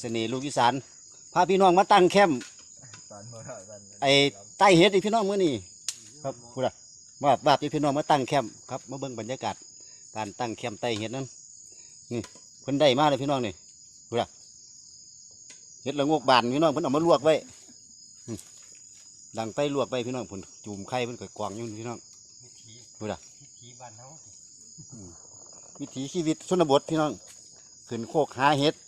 เสน่ห์ลูกอีสานพาพี่น้องมาตั้งแคมป์ไอ้ใต้เฮ็ดนี่พี่น้องมื้อนี้ครับพูดอะว่าบาบที่พี่น้องมาตั้งแคมป์ครับมาเบิ่งบรรยากาศการตั้งแคมป์ใต้เฮ็ดนั้นนี่เพิ่นได้มาเลยพี่น้องนี่พูดอะเฮ็ดละโงกบานพี่น้องเพิ่นเอามาลวกไว้อืมดังไฟลวกไว้พี่น้องเพิ่นจุ่มไข่เพิ่นก็กวางอยู่พี่น้องพูดอะผีบ้านเฮาวิถีชีวิตชนบทพี่น้องขึ้นโคกหาเห็ดอื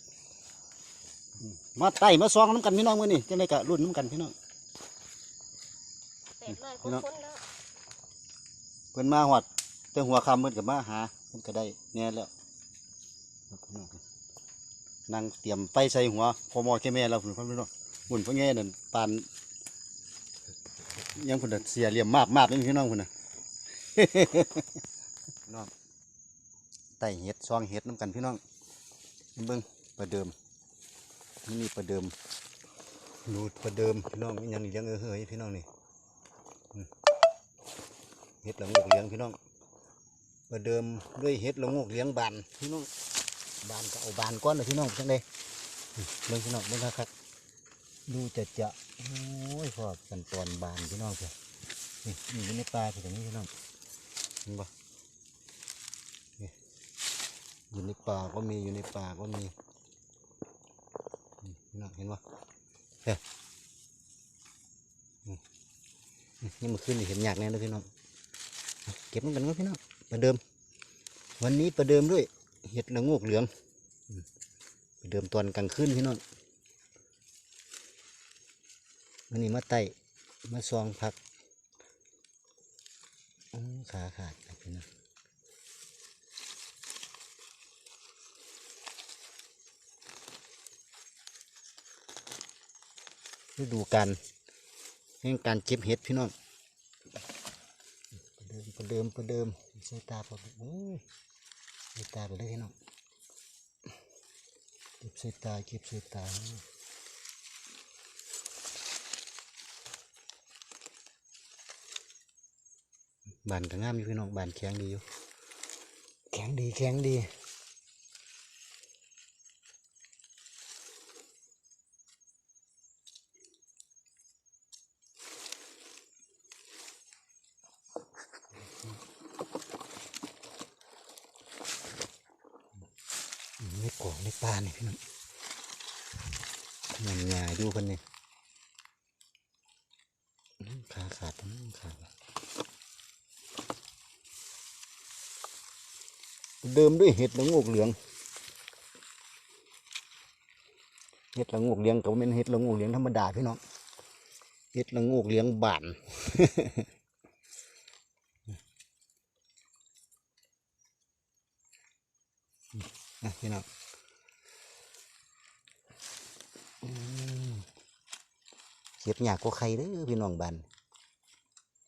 มมาไต่มาซองน้ำกันพี่น้องมื่อนี่จังได้กะรุ่นน้ำกันพี่น้องแปดร้อยกพี่ว่าน้องคนแล้วเพิ่นมาหอดแต่หัวคำเพิ่นกับมาหาเพิ่นก็ได้แน่แล้วครับพี่น้องนั่งเตรียมไฟใส่หัวพอมอแค่แม่เราพุ่นพี่น้องหุ่นพ่อแง่นั่นปานยังพุ่นน่ะเสียเหลี่ยมมาบมาบนี่พี่น้องพุ่นน่ะพี่น้องไต่เห็ดซองเห็ดน้ำกันพี่น้องเบิ่งประเดิม นี่นี่ประเดิมรูประเดิมพี่น้องยังนี่เลี้ยงเออเฮ้ยพี่น้องนี่เห็ดละงกเลี้ยงพี่น้องประเดิมด้วยเห็ดละงกเลี้ยงบานพี่น้องบานก็เอาบานก้อนเลยพี่น้องจังเลยเบิ่งพี่น้องเบิ่งครับดูจะจะโอ้ยพอกันตอนบานพี่น้องเถอะนี่นี่อยู่ในป่าเถอะนี้พี่น้องเห็นปะอยู่ในป่าก็มีอยู่ในป่าก็มี พี่น้องเห็นปะเฮ้ยนี่นี่มันขึ้นเห็นยากแน่เลยพี่น้องเก็บมันกันก็พี่น้องประเดิม วันนี้ประเดิมด้วย เห็ดละโงกเหลืองประเดิมตอนกลางคืนพี่น้องวันนี้มาไต่มาซองผักขาขาดพี่น้อง ฤดูการแห่งการเก็บเห็ดพี่น้องประเดิมประเดิมประเดิมใส่ตาพอโอ้ยใส่ตาไปเลยพี่น้องเก็บใส่ตาเก็บใส่ตาบานก็งามอยู่พี่น้องบานแข็งดีอยู่แข็งดีแข็งดี ไม่กองไม่ปลาเนี่ยพี่น้อง มันงายดูคนนี้ขาขาดทั้งขาดเดิมด้วยเห็ดละโงกเหลือง เห็ดละโงกเหลืองกับเป็นเห็ดละโงกเหลืองธรรมดาพี่น้อง เห็ดละโงกเหลืองบานนะพี่น้องอืม เก็บหยากก็ไข่เด้อพี่น้องบัน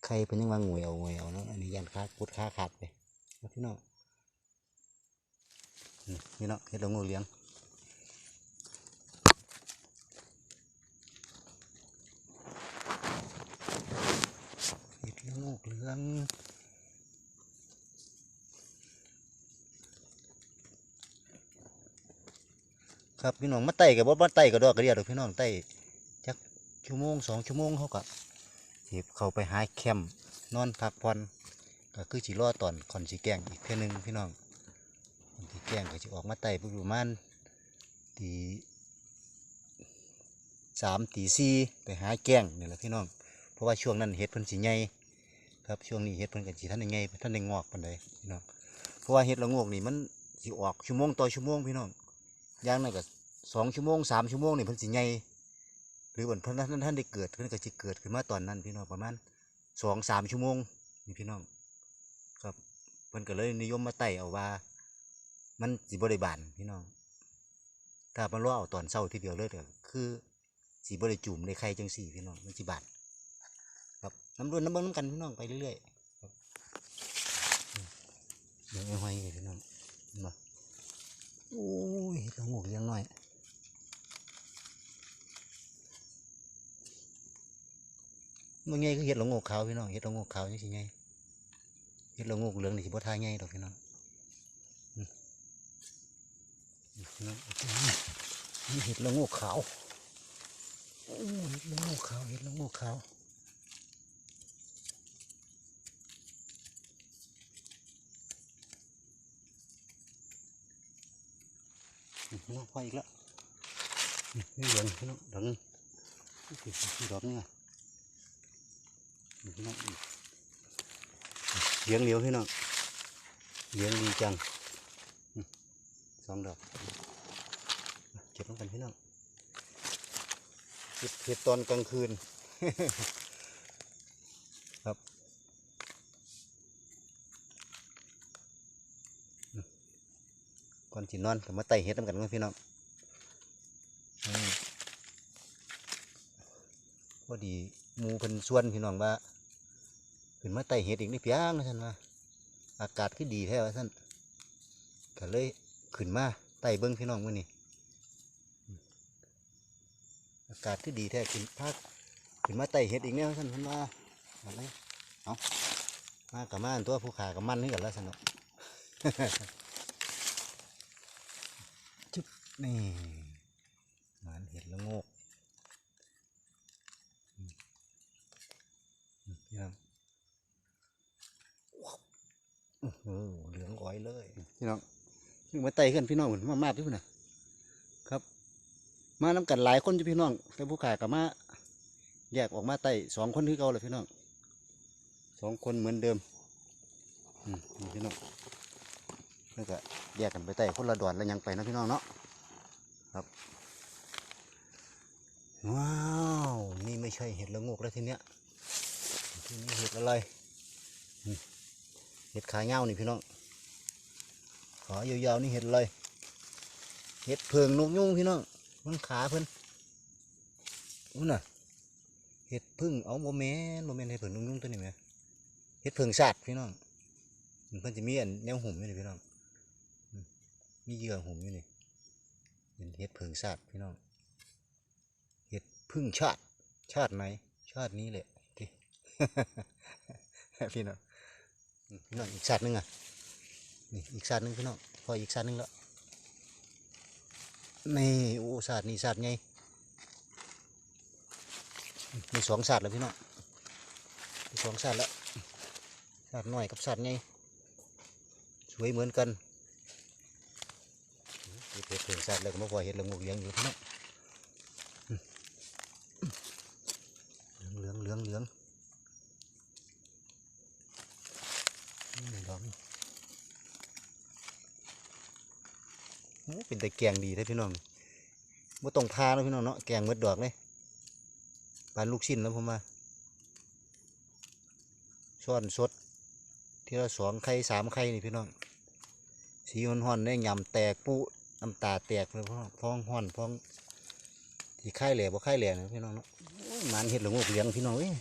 ไข่เป็นยังว่างวยเอางวยเอาเนาะอันนี้ยันขาพุดขาขาดไปพี่น้องอืมพี่เน้องเห็ดละโงูเลี้ยงเห็ดละโงูเหลืองครับพี่น้องมาไต่กับว่ามาไต่กับดอกกระเดียดพี่น้องไต่ ชั่วโมงสองชั่วโมงเขาก็สิเขาไปหาแคมป์นอนพักผ่อนก็คือสิรอตอนคอนสิแกงอีกเท่อนึงพี่น้องคอนสิแกงก็สิออกมาไต่ประมาณตีสามตีสี่ไปหาแกงนี่แหละพี่น้อง เพราะว่าช่วงนั้นเห็ดเพิ่นสิใหญ่ครับช่วงนี้เห็ดเพิ่นก็สิท่านได้ใหญ่ท่านได้งอกปานใดพี่น้องเพราะว่าเห็ดละโงกนี่มันสิออกชั่วโมงต่อชั่วโมงพี่น้องอย่างนั้นก็สองชั่วโมงสามชั่วโมงนี่เพิ่นสิใหญ่ หรือวันเพิ่นท่านท่านได้เกิดเพิ่นก็สิเกิดขึ้นมาตอนนั้น พี่น้องประมาณสองสามชั่วโมงนี่พี่น้อง ครับเพิ่นก็เลยนิยมมาไต่เอาว่า มันสิบริบานพี่น้อง ถ้ามันรอเอาตอนเช้าทีเดียวเลยก็คือสีบริจุ่มในไข่จังสี่พี่น้องมันสิบาทครับน้ำรุ่นน้ำเบิ้งน้ำกันพี่น้องไปเรื่อยๆครับเดี๋ยวเอาไว้ให้พี่น้องเห็นบ่โอ้ยเห็ดลงกเลี้ยงหน่อย มันไงคือเห็ดหละโงกขาวพี่น้องเห็ดหละโงกขาวนี่สิไงเห็ดหละโงกเหลืองนี่สิบ่ทายไงดอกพี่น้องนี่เห็ดหละโงกขาวเห็ดหละโงกขาวเห็ดหละโงกขาวน้องพออีกแล้วนี่เหลืองพี่น้องดอกนึงนี่ดอกนี่ไงนี่ พี่น้องเลี้ยงเหลียวพี่น้องเลี้ยงดีจังสองดอกเก็บลงกันพี่น้องเก็บเห็ดตอนกลางคืน ครับก่อนสินอนก็มาไต่เห็ดน้ำกันก่อนพี่น้องพอดีมูเพิ่นชวนพี่น้องว่า ขึ้นมาไต่เห็ดอีกนี่เพียงนะท่านว่าอากาศคือดีแท้ว่าท่านก็เลยขึ้นมาไต่เบิ้งพี่น้องมื้อนี้อากาศที่ดีแท้ขึ้นภาคขึ้นมาไต่เห็ดอีกเนี่ยท่านเพิ่นว่าอะไรเอามากับมาอันตัวผู้ขากับมันนี่กันแล้วสนุกจุ๊บนี่หมานเห็ดละโงกอืมอืมพี่น้องโอ้โหเหลืองอ้อยเลย พี่น้องนี่มาไต่ขึ้นพี่น้องเหมือนมามาดด้วยนะมาน้ำกันหลายคนอยู่พี่น้อง แต่ผู้ขายกับมาแยกออกมาไต่สองคนที่เก่าเลยพี่น้องสองคนเหมือนเดิมอืมพี่น้องแล้วก็แยกกันไปไต่คนละดอนแล้วยังไปนะพี่น้องเนาะครับว้าวนี่ไม่ใช่เห็ดละงกแล้วทีเนี้ยทีนี้เห็ดอะไรเห็ดขาเงานี่พี่น้อง ขายาวๆนี่เห็ดอะไรเห็ดเพิงนกยุ่งพี่น้องมันขาเพิ่นนู่นน่ะเห็ดพึ่งเอาโมเมนโมเมนเห็ดเพิ่งนุ่งตัวนี้ไหมเห็ดเพิ่งสัตว์พี่น้องมันเพิ่นจะมีอันแนวหุ่มอยู่นี่พี่น้องมีเยื่อหุ่มอยู่นี่เป็นเห็ดเพิ่งสัตว์พี่น้องเห็ดพึ่งชาติชาติไหนชาตินี้แหละที่พี่น้องพี่น้องอีกสัตว์หนึงอะ นี่อีกสัตว์หนึงพี่น้องพออีกสัตว์หนึงแล้วนี่โอ้ศาสตร์นี่ศาสตร์ไงมีสองศาสตร์แล้วพี่น้องมีสองศาสตร์แล้วศาสตร์น้อยกับศาสตร์ไงสวยเหมือนกันเห็ดเห็ดเห็นศาสตร์แล้วก็มาพอเห็ดละงูเลี้ยงอยู่พี่น้องเหลืองเหลืองเหลืองเหลืองนี่ดอกนี่ โอ้ เป็นแต่แกงดีเลยพี่น้องบ่ต้องทาแล้วพี่น้องเนาะแกงหมดดอกเลยปลาลูกชิ้นแล้วผมมาช้อนสดทีละสองไข่สามไข่นี่พี่น้องสีห่อนๆเนี่ยยำแตกปุน้ำตาแตกเลยพ่อพองห่อนพองที่ไข่แหล่บ่ไข่แหล่นะพี่น้องเนาะมันเห็ดหลงอกเลี้ยงพี่น้องเอ้ย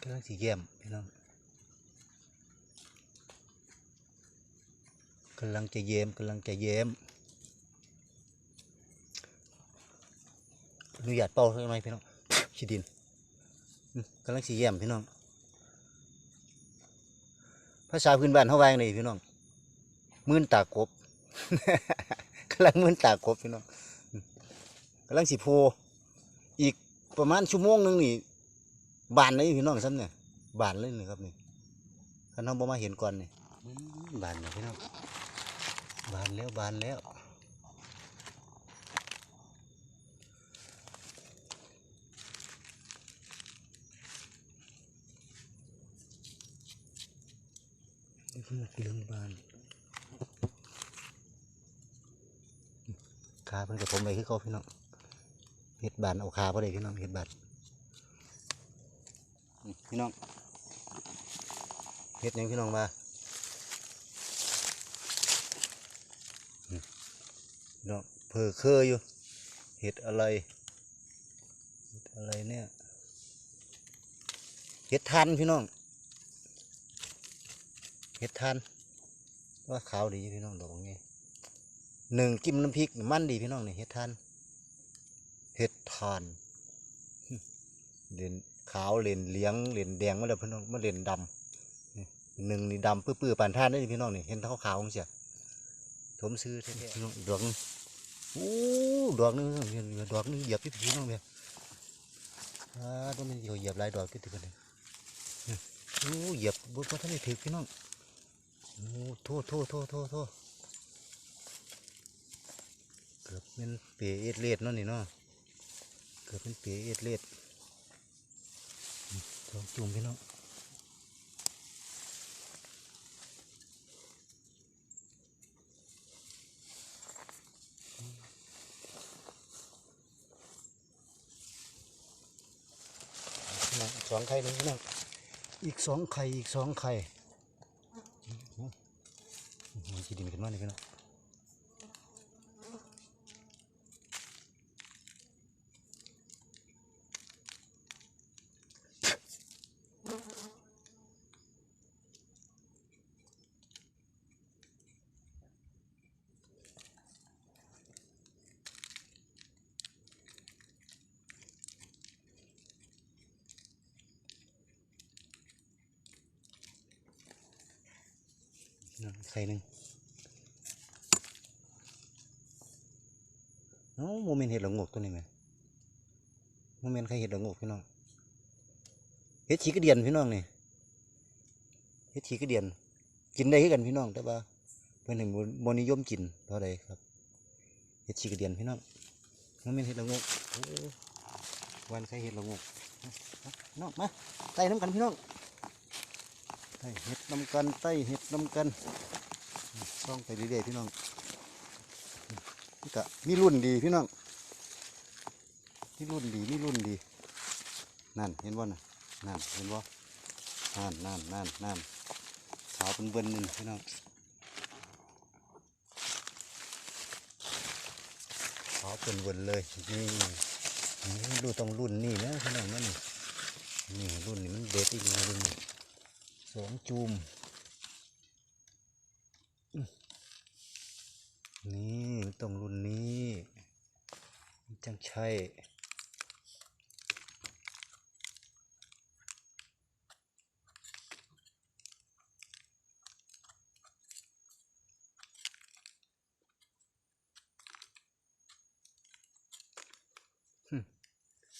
กำลัง สีเยี่ยมพี่น้องกำลังจะเยี่ยมกำลังจะเยี่ยมอนุญาตเป่าใช่ไหมพี่น้องขีดินกำลังสีเยี่ยมพี่น้องภาษาพื้นบ้านเขาว่าอย่พี่น้องมื่นตากบกำลังมื่นตากบพี่น้องกำลังสีโพอีกประมาณชั่วโมงหนึงนี่ บานเลยพี่น้องซ้ำเนี่ยบานเลยนี่ครับนี่ท่านน้องบ่มาเห็นก่อนนี่บานเลยพี่น้องบานแล้วบานแล้วนี่อเรื่องบานขาเพิ่อนกับผมไปคือเขาพี่น้องเห็ดบานเอาขาพอดีพี่น้องเห็ดบาน พี่น้องเฮ็ดหยังพี่น้องมาอืมพี่น้องเพอเคยอยู่ เห็ดอะไร เห็ดอะไรเนี่ย เห็ดทานพี่น้อง เห็ดทานว่าขาวดีพี่น้องดอกนี้หนึ่งจิ้มน้ำพริกมันดีพี่น้องนี่เฮ็ดทานเฮ็ดทานเหรียญ ขาวเหรียญเหลี้ยงเหรียญแดงมาแล้วพี่น้องมาเหรียญดำนี่หนึ่งนี่ดำปื้อๆปานท่านได้อพี่น้องนี่เห็นขาวๆจังเสียสมซื้อแท้ๆพี่น้องอีกดอกหนึงโอ้ดอกหนึงพี่น้องดอกหนึงเหยียบพี่พี่น้องเบียอ่าต้องมันเขาเหยียบหลายดอกก็ถือกันเลยนี่โอ้เหยียบบ่บ่ทันได้ถือพี่น้องโอ้โทษโทษโทษโทษโทษเกือบเป็นเปียเอ็ดเลดเนาะนี่เนาะเกือบเป็นเปียเอ็ดเลดอืม สองจุ่มพี่น้องพี่น้องอีกสองไข่หนึงพี่น้องอีกสองไข่อีกสองไข่โอ้โหมันจีดินกันมาเลยพี่น้อง ไข่หนึ่งเอ้าโมเมนต์เห็ดหละโงกตัวนี้ไหมโมเมนต์ใครเห็ดหละโงกพี่น้องเห็ดฉีกระเดียนพี่น้องนี่เห็ดฉีกระเดียน กินได้คือกันพี่น้องแต่ว่าเพื่อนถึงบนิยมกินเท่าใดครับเห็ดฉีกระเดียนพี่น้องโมเมนต์เห็ดหละโงกวันใครเห็ดหละโงกน้องมาไต่น้ำกันพี่น้อง เห็ดน้ำกันไต่เห็ดน้ำกันซ่องไปเรื่อยๆพี่น้องนี่กะมีรุ่นดีพี่น้องมีรุ่นดีมีรุ่นดี นั่นเห็นบ่น่ะนั่นเห็นบ่นั่นนั่นนั่นนั่นขาวเป็นเบิ้นหนึ่งพี่น้องขาวเป็นเบิ้นเลยนี่ดูตรงรุ่นนี่นะพี่น้องนั่นนี่นี่รุ่นนี้มันเด็ดอีกนะรุ่นนี้ สองจูม นี่ต้องรุ่นนี้ จังใช่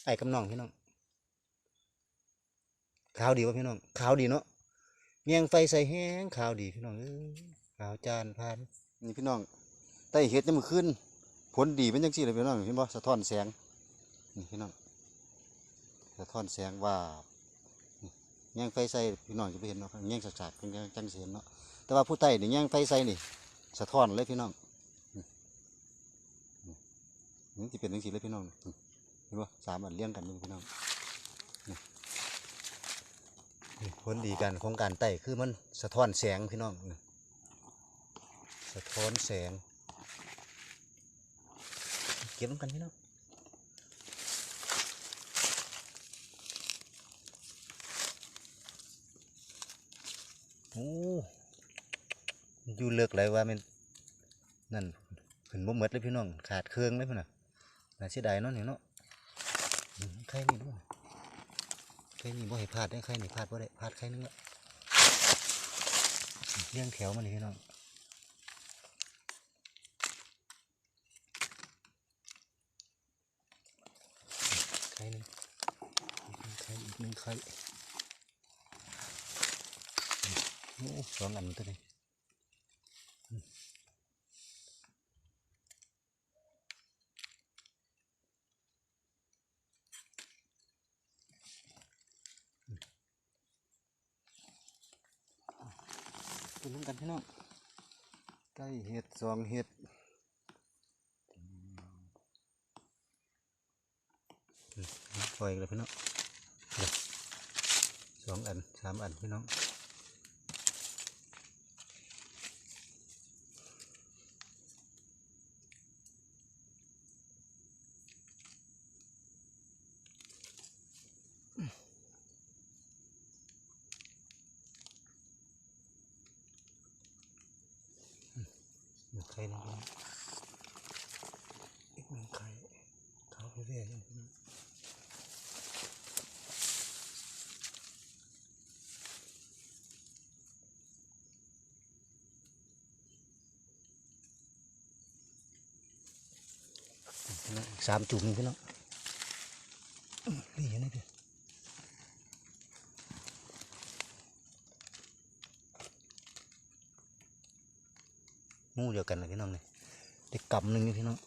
ไอ้กำนองพี่น้องขาวดีวะพี่น้องขาวดีเนาะ เมียงไฟใส่แห้งขาวดีพี่น้องเอ้ยขาวจานพานนี่พี่น้องใต้เห็ดนี่มันขึ้นผลดีเป็นจังซี่เลยพี่น้องเห็นบ่สะท้อนแสงนี่พี่น้องสะท้อนแสงว่านี่แย่งไฟใส่พี่น้องจะไปเห็นเนาะแย่งสากๆเป็นจังเสิเห็นเนาะแต่ว่าผู้ใต้นี่แย่งไฟใส่นี่สะท้อนเลยพี่น้องนี่นี่นี่ที่เป็นจังซี่เลยพี่น้องเห็นบ่สามอันเลี้ยงกันนี่พี่น้อง ผลดีกันของการไต่คือมันสะท้อนแสงพี่น้อง สะท้อนแสง เก็บกันพี่น้องโอ้ยูเลิกเลยว่ามันนั่นขึ้นบ่หมดเลยพี่น้อง ขาดเครื่องเลยพี่น่ะน่าเสียดายเนาะนี่เนาะอืมใครนี่ด้วย ไข่นี่บ่ให้พลาดได้ใครนี่พลาดบ่ได้พลาดใครนึงละเลี้ยงแถวมันนี่พี่น้องไข่หนึงอีกหนึ่งไข่อีกหนึ่งใครโอ้สองอันตัวนี้อืมตัวนึงกัน พี่น้องไก่เห็ดสองเห็ดปล่อยอีกแล้วพี่น้องเดี๋ยวสองอันสามอันพี่น้อง ไข่หนาวอีกหนึ่งไข่ขาวเรื่อยๆร้องสามจุ่มพี่น้อง ยวกันเลยพี่น้องเลยได้กำหนึ่งนี่พี่น้อง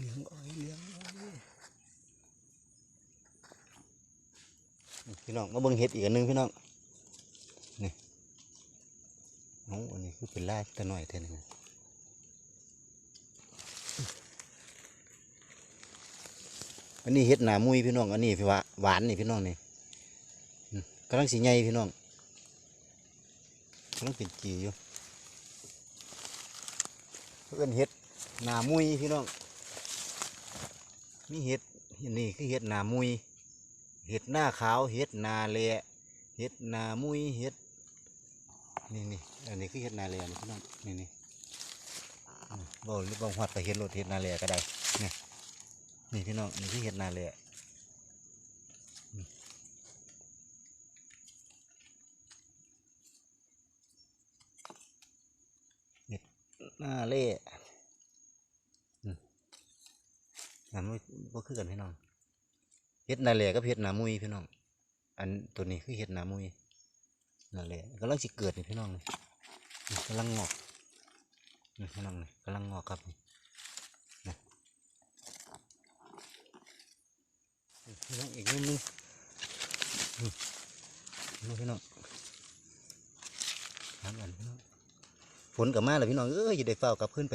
เลี้ยงอ้อยเลี้ยงอ้อยนี่ พี่น้องมาเบิ่งเห็ดอีกอันหนึงพี่น้องนี่โอ้อันนี้คือเป็นลายแต่หน้อยเท่านึงอันนี้เห็ดหนามุยพี่น้องอันนี้พี่ว่าหวานนี่พี่น้องนี่กำลังสีใหญ่พี่น้องกำลังเป็นจีอยู่เพื่อนเห็ดหนามุยพี่น้องมีเห็ดอันนี่คือเห็ดหนามุย เห็ดหน้าขาวเห็ดนาเละเห็ดนามุยเห็ดนี่นี่อันนี้คือเห็ดนาเละนี่พี่น้องนี่นี่อืมบ่หรือบ่หัดไปเห็ดรถเห็ดนาเละก็ได้นี่นี่พี่น้องนี่คือเห็ดนาเละเห็ดนาเละอืมอันนี้บ่คือกันพี่น้อง เฮ็ดนาแหล่กับเฮ็ดนามุยพี่น้อง อันตัวนี้คือเฮ็ดนามุยนาแหล่กำลังสิเกิดนี่พี่น้องนี่กำลังงอกนี่พี่น้องนี่กำลังงอกครับนี่นะนี่พี่น้องอีกนิดนึงนี่พี่น้องทำกันพี่น้องฝนกับมาแล้วพี่น้องเอ้ยอย่าได้เฝ้ากับขึ้นไป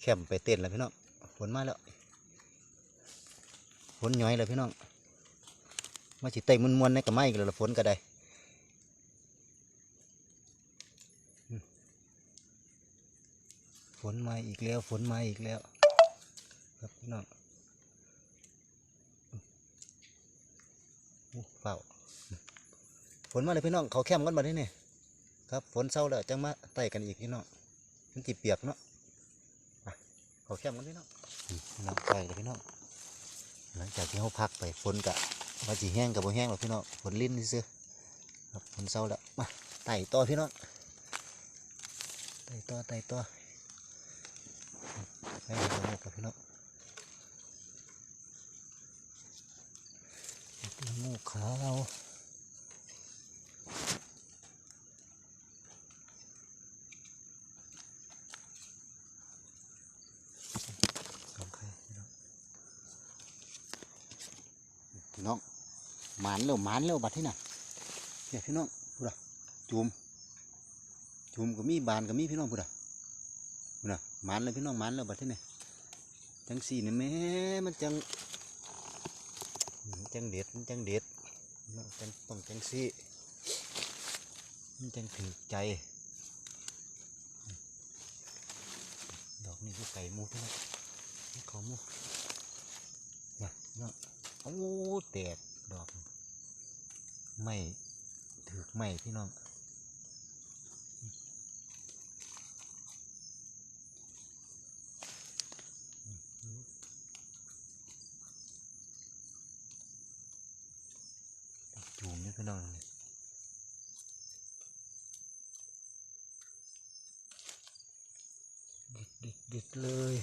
แคมไปเต้นแล้วพี่น้องฝนมาแล้ว ฝนย้อยเลยพี่น้องมาสิเตยมวนๆในกระไม้กันแล้วฝนก็ได้ฝนมาอีกแล้วฝนมาอีกแล้ว ครับพี่น้องอู้เฝ้าฝนมาเลยพี่น้องเขาแคมกันมาที่นี่ครับฝนเศร้าแล้วจังมาไต่กันอีกพี่น้องมันติเปียกเนาะไปเขาแคมกันพี่น้องพี่น้องไต่เลยพี่น้อง หลังจากที่เขาพักไปฝนกะมาจีแห้งกับบ่แห้งหรอกพี่น้องฝนลิ้นซื่อครับฝนเศร้าแล้วมาไต่ต่อพี่น้องไต่ต่อไต่ต่อไปเดี๋ยวกับพี่น้องงูขาเราองไข่พี่น้อง พี่น้องห มานเร็วมานเร็วบัดที่น่ะเนี่ยพี่น้องพูดอะจูมจูมก็มีบานก็มีพี่น้องพูดอะพูดอะมานเลยพี่น้องมานเร็วบัดที่นี่จังสี่นี่แม่มันจังมันจังเด็ดมันจังเด็ดพี่น้องจังต้องจังสี่มันจังถือใจดอกนี่คือไก่มูพี่น้องนี่ขาหมูนะพี่น้องโอ้แตกดอก ไม่ถือไม่พี่น้องจูมนี่พี่น้องดิดดิดดิดเลย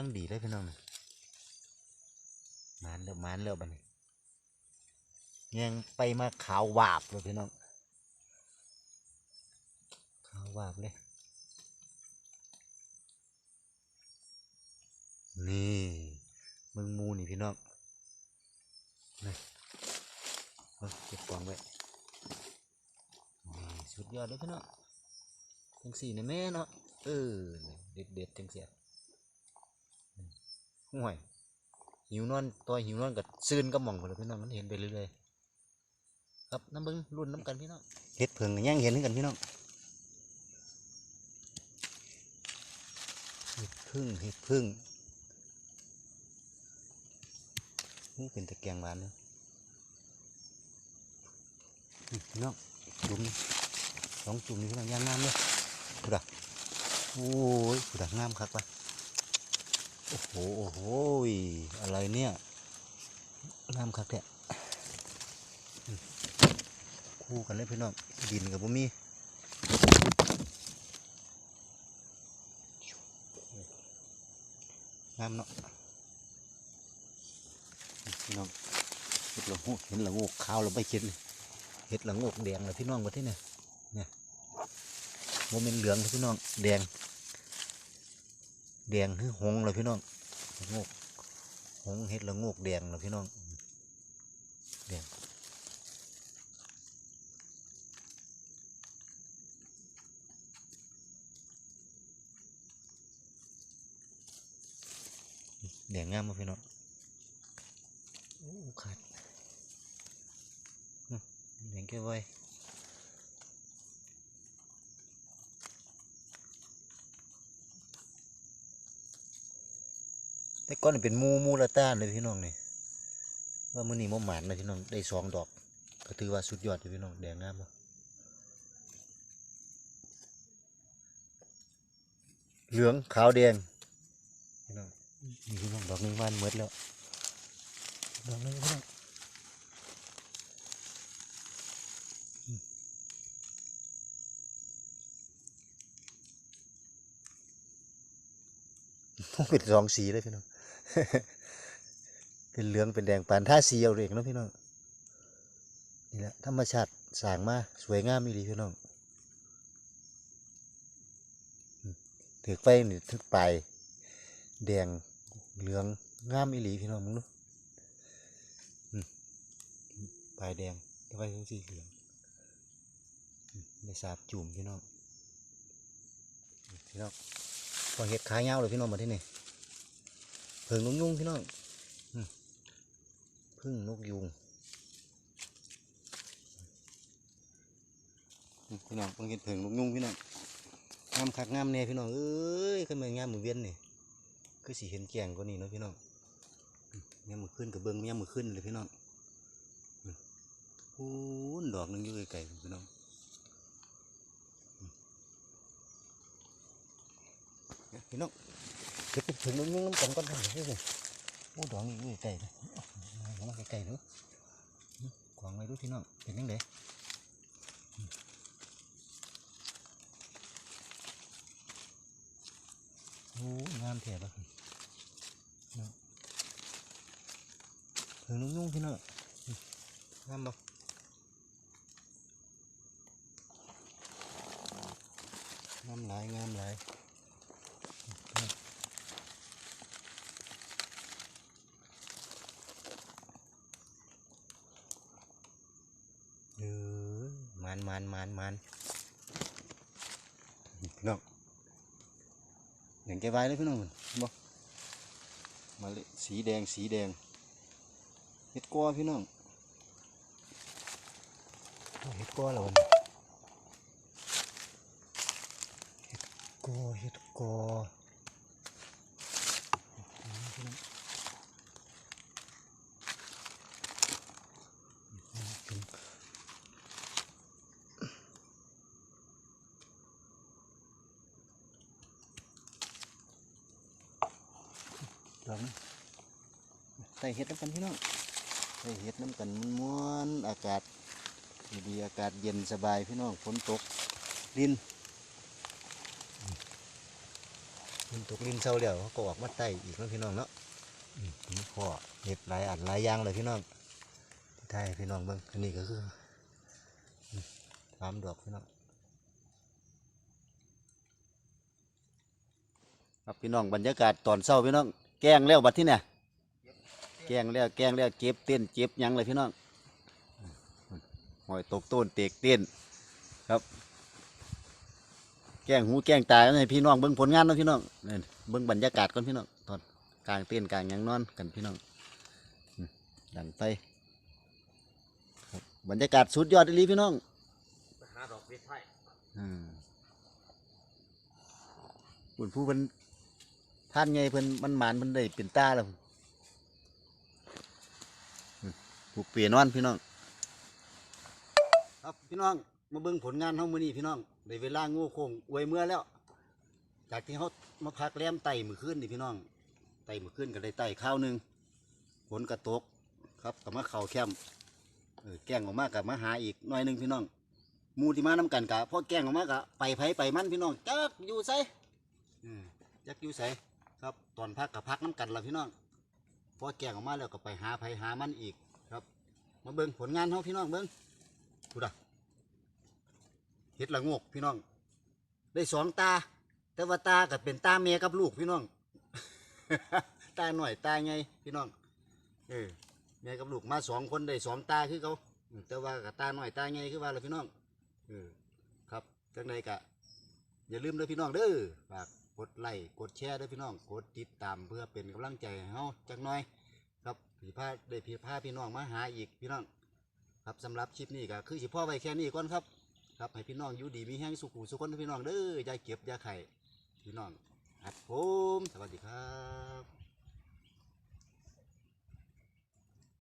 ลังดีเลยพี่น้องมันเริ่มมานเริ่มบันนี้ยังไปมาขาววาบเลยพี่น้องขาววาบเลย นี่มึงมูนี่พี่น้องนี่เก็บกองไว้สุดยอดเลยพี่น้องจังสี่นี่แม่เนาะเออเด็ดเด็ดจังเสีย ห่วยหิวนอนตัวหิวนอนกับซื่นก็มองไปเลยพี่น้องมันเห็นไปเรื่อยๆครับน้ำเบิ้งรุ่นน้ำกันพี่น้องเห็ดเพิงก็ยังเห็นเหมือนกันพี่น้องเห็ดพึ่งเห็ดพึ่งนี่เป็นตะแกรงหวานเนาะนี่พี่น้องจุ่มนี่สองจุ่มนี่พี่น้องย่างน้ำเลยกูดะโอ้ยกูดะงามคักปะ โอ้โห โอ้โห อะไรเนี่ยงามคักแท้คู่กันเลยพี่น้อง ดินกับบ่มีงามเนาะพี่น้องเห็ดละโงกเห็นละโงกขาวเราไม่คิดเลยเห็ดละโงกแดงเลยพี่น้องมาที่เนี่ยเนี่ยโมเมนเหลืองพี่น้องแดง แดงคือหงส์เลยพี่น้องงกหงส์เห็ดละงกแดงเลยพี่น้องแดงแดงงามมาพี่น้องโอ้ขาดอื้อแดงแก้ไว้ แต่ก้อนเป็นมูมูละต้านเลยพี่น้องนี่ว่ามือนี้บ่หมานเลยพี่น้องได้สองดอก ก็ถือว่าสุดยอดเลยพี่น้องแดงงามบ่เหลืองขาวแดงพี่น้องนี่พี่น้องดอกหนึงวานหมดแล้วดอกนึงพี่น้องเป็นสองสีเลยพี่น้อง เป็นเหลืองเป็นแดงปานท่าสีเอาเองเนาะพี่น้องนี่แหละธรรมชาติสร้างมาสวยงามอีหลีพี่น้องถือไฟนี่ถือปลายแดงเหลืองงามอีหลีพี่น้องมึงดูอืมปลายแดงแต่ไฟทั้งสีเหลืองในสาบจุ่มพี่น้องพี่น้องพอเห็ดขายเงาเลยพี่น้องมาที่นี่ พิงนกยุงพี่น้องพึ่งนกยุงพี่น้องต้องเห็นเผิงลูกยุงพี่น้องงามคักงามแน่พี่น้องเอ้ยขึ้นมางามมือเวียนนี่คือสีเห็นแก่งกว่านี้เนาะพี่น้องอืมยมือขึ้นกับเบิ้งยามมือขึ้นเลยพี่น้องอืมโอ้นดอกหนึงอยู่ไกลๆพี่น้องพี่น้อง เก็บเผิงลูกยุ่งน้ำกันก่อนเถอะพี่น้องโอ้ดอกนี้อยู่ไกลๆเลยเอามาไกลๆดูอืมขวางไว้ดูพี่น้องเป็นยังไง โอ้งามแถบอะเนาะถึงนุ่งยุ่งพี่เนาะอืมงามบ่งามหลายงามหลายอืมเออมันมันมันมันพี่น้อง อย่าง แกไว้เลยพี่น้องมันบ่มาเลยสีแดงสีแดงเห็ดกอพี่น้องเห็ดกอแล้วมันเห็ดกอเห็ดกอพี่น้องลอง ใส่เห็ดน้ำกันพี่น้องใส่เห็ดน้ำกันม้วนอากาศดีอากาศเย็นสบายพี่น้องฝนตกลินฝนตกลินเศร้าแล้วเขาก็ออกมาไต่อีกแล้วพี่น้องเนาะนี่พ่อเห็ดหลายอันหลายอย่างเลยพี่น้องที่ไทยพี่น้องเบิ่งอันนี้ก็คือสามดอกพี่น้องครับพี่น้องบรรยากาศตอนเช้าพี่น้องแกงแล้วบัดที่เนี่ย กงแล้วแกงแล้วเจ็บเต้นเจ็บหยังเลยพี่น้องหอยตกต้นเตกเต้นครับ แกล้งหูแกล้งตาให้พี่น้องเบิ่งผลงานเนาะพี่น้องนี่เบิ่งบรรยากาศก่อนพี่น้องตอนกลางเต้นท์กลางหยังนอนกันพี่น้องอืมดังไปครับบรรยากาศสุดยอดอีหลีพี่น้องไปหาดอกเบี้ยไทยอืมคุณผู้เพิ่นท่านไงเพิ่นมันหมานเพิ่นได้เป็นตาแล้ว อืมปลูกเปียนอนพี่น้อง ครับพี่น้องมาเบิ่งผลงานเฮามื้อนี้พี่น้องได้เวลางูโค้งอวยเมื่อแล้ว จากที่เฮามาพักแรมไต่มื้อคืนนี่พี่น้องไต่มื้อคืนก็ได้ไต่ข้าวหนึงฝนก็ตกครับก็มาเข้าแคมเออแกล้งออกมาก็มาหาอีกหน่อยหนึงพี่น้องมูที่มานํกันกะพอแกล้งออกมากะไปไผไปมันพี่น้องจักอยู่ไสอืมจักอยู่ไสครับตอนพักกับพักน้กันละพี่น้องพอแกล้งออกมาแล้วก็ไปหาไผหามันอีก มาเบิ่งผลงานเฮาพี่น้องเบิ่งดูดะเห็ดละงกพี่น้อง ได้สองตา แต่ว่าตาก็เป็นตาเมียกับลูกพี่น้อง ตาหน่อยตาไงพี่น้อง เออเมียกับลูกมาสองคนได้สองตาคือเขาแต่ว่ากับตาหน่อยตาไงคือว่าเราพี่น้อง เออ ครับจังใดกะ อย่าลืมเด้อพี่น้องเด้อฝากกดไลค์กดแชร์เด้อพี่น้อง กดติดตามเพื่อเป็นกำลังใจให้เฮาจักหน่อย พี่พาได้พี่พาพี่น้องมาหาอีกพี่น้องครับสำหรับชิปนี้ก็คือสิพ่อไว้แค่นี้ก่อนครับครับให้พี่น้องอยู่ดีมีแห้งสุขุสุขคนพี่น้องเด้อยาเก็บยาไข่พี่น้องครับผมสวัสดีครับ